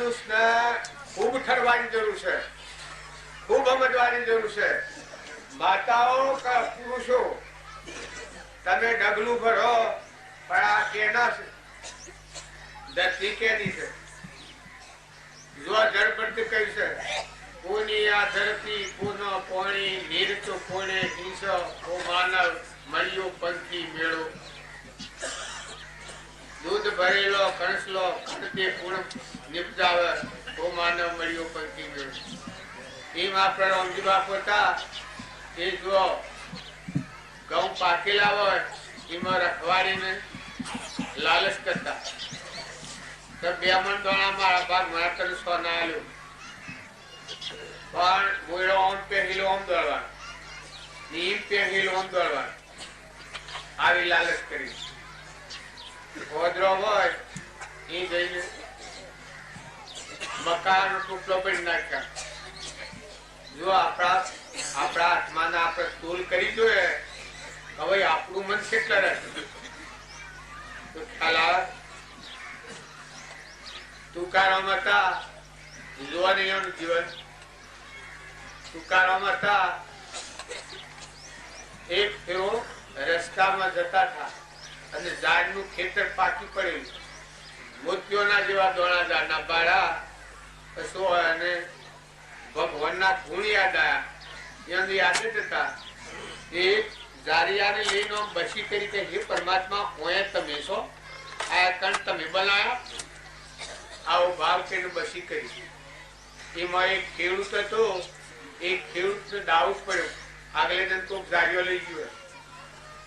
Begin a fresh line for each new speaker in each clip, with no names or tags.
મનુષ્યને ખૂબ ઠરવાની જરૂર છે. ખૂબ સમજવાની જરૂર છે. માતાઓ કે પુરુષો, તમે ડગલું ભરો, પણ આ કેના છે? ધરતી કેની છે? જો જળ કઈ છે? કોની આ ધરતી, કોનો કોણી નીરતો કોણે હિંસ કો માનવ મળ્યો પંખી, મેળો. દૂધ ભરેલો કણસલો ખડતે પૂર્ણ નિપજાવે ઓ માનવ મળ્યો પંક્તિ મેળવ્યો એમ? આપણે રામજી બાપ હતા એ જો ઘઉં પાકેલા હોય, એમાં રખવાડીને લાલચ કરતા. તો બે મણ દોણા મારા ભાગ મારા તને સોના આવ્યું પણ બોયડો ઓમ પહેલો ઓમ દોડવાનું. નીમ પહેલો ઓમ દોડવાનું. આવી લાલચ કરી. રહે? તો ખ્યાલ આવે? તુકારામ હતા. જોવાનીઓનું જીવન. તુકારામ હતા. એક તેઓ રસ્તામાં જતા હતા. અને ઝાડનું ખેતર પાકી પડ્યું મોતીઓના જેવા દોણા ઝાડના બાળા કશો અને ભગવાનના ગુણ યાદ આવ્યા એમ યાદ હતા એ જારિયાને લઈને બસી કરી કે, હે પરમાત્મા, ઓય તમે છો? આ કણ તમે બનાવ્યા આવો ભાવ છે બસી કરી. એમાં એક ખેડૂત હતો, એ ખેડૂત દાવ પડ્યો. આગલે દિન તો જારીઓ લઈ ગયો.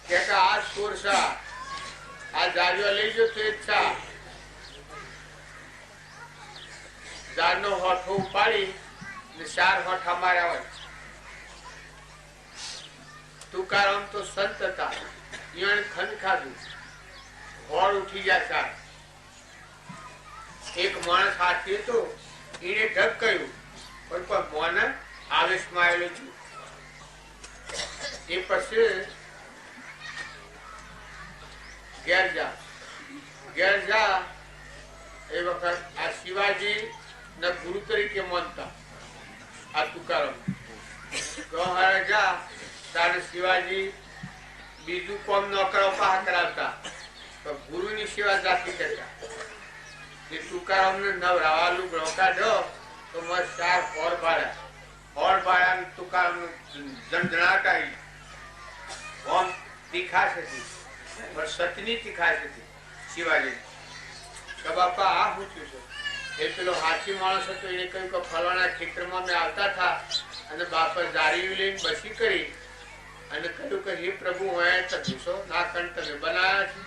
કે આ સોર સા આ જાડીઓ લઈ તો એ છા ઝાડનો ઉપાડી ને ચાર હોઠા માર્યા હોય. તુકારામ તો સંત હતા. એને ખંડ ખાધું. હોળ ઉઠી ગયા ચાર. એક માણસ હાથી હતો. એને ઢગ કહ્યું પણ પણ મોને આવેશમાં આવેલો છું. એ પછી ઘેર જા. ઘેર જા. એ વખત આ શિવાજી ને ગુરુ તરીકે માનતા. આ તુકારામ. તો જા. તારે શિવાજી બીજું કોમ નોકરા પાહ કરાવતા. તો ગુરુની સેવા જાતી કરતા. એ તુકારામને નવરાવાલું બ્રોકાડો તો મસ્ત ચાર હોર ભાડ્યા હોર ભાડ્યા તુકારામ જણજણાટ આવી ઓમ તીખા હતી. પણ સતની ખાસ હતી શિવાજી. બાપા આ શું છે. એ પેલો હાથી માણસ હતો, એને કહ્યું કે ફલાણા ખેતરમાં મેં આવતા હતા અને બાપા જારી લઈને બસી કરી અને કહ્યું કે હે પ્રભુ હોય તો ભૂસો ના, કણ તમે બનાવ્યા છે?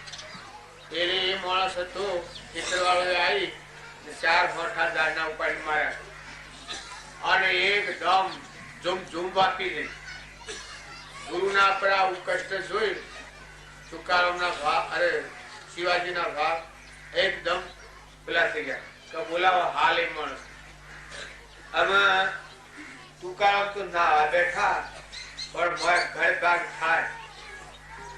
એને એ માણસ હતો ખેતરવાળો આવી ચાર મોટા દાળના ઉપાડી માર્યા અને એકદમ ઝુમ ઝુમ વાપી ગઈ ગુરુના પર આવું કષ્ટ જોઈ તુકારામના ભાવ અરે, શિવાજીના ભાવ એકદમ પેલા થઈ ગયા. તો બોલાવો, હાલ એ માણસ. અમે તુકારામ તો ના બેઠા. પણ ઘર ભાગ થાય.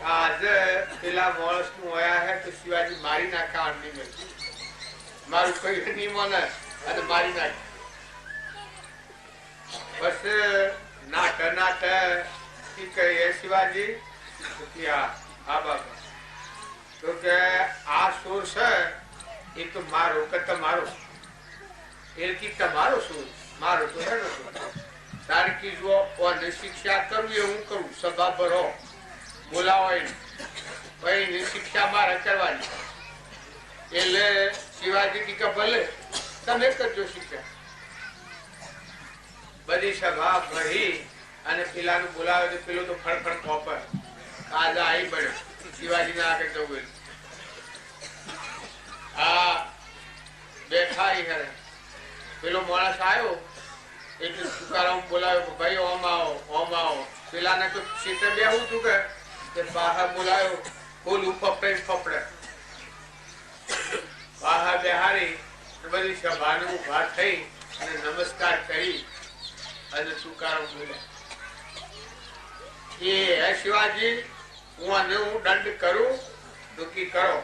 આજે પેલા માણસનું હોયા હે તો શિવાજી મારી નાખા આમની મેં મારું કઈ નહીં મને અને મારી નાખે. બસ, નાટ નાટ. શિવાજી? આ બાબા. તો આ સુર છે, એ તો મારો કે તમારો. એ કી તમારો સુર? મારો તો હેનો સુર. તારે શિક્ષા કરવી હું કરું? સભા ભરો બોલાવો એને. ભાઈ, એની શિક્ષા મારે એટલે શિવાજી કે ભલે, તમે કરજો શિક્ષા. બધી સભા ભરી અને પેલાનું બોલાવે તો પેલું તો ફળફળ કોપર આજે આવી પડ્યો શિવાજી ના આગળ જવું આ બેઠા ઈ હરે પેલો માણસ આવ્યો એટલે તુકારામ બોલાવ્યો ભાઈ, ઓમ આવો ઓમ આવો. પેલાને તો સીટે બેહું તું કે? બહાર બોલાયો, ફૂલ ફપડે ફપડે બહાર બેહારી બધી સભાને ઊભા થઈ અને નમસ્કાર કરી અને તુકારામ બોલ્યા. એ શિવાજી, હું આને હું દંડ કરું? દુઃખી કરો.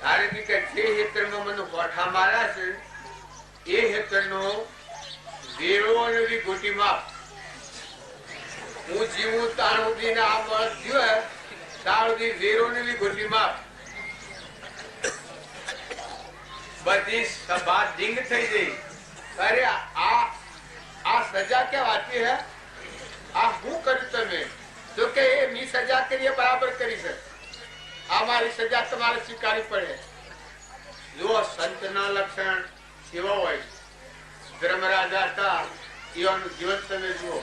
તારે કી કે જે હેતરમાં મને ગોઠા માર્યા છે, એ હેતરનો વેરો અને વિગોટી માપ હું જીવું તાણ સુધી આ માણસ ને વિગોટી માપ બધી આ આ સજા ક્યાં વાંચી હે? આ હું કર્યું તમે તો મી સજા કરીએ બરાબર કરી છે. આ મારી સજા તમારે સ્વીકારવી પડે. જુઓ સંતના લક્ષણ કેવા હોય ધર્મરાજા હતા. એવાનું જીવન તમે જુઓ.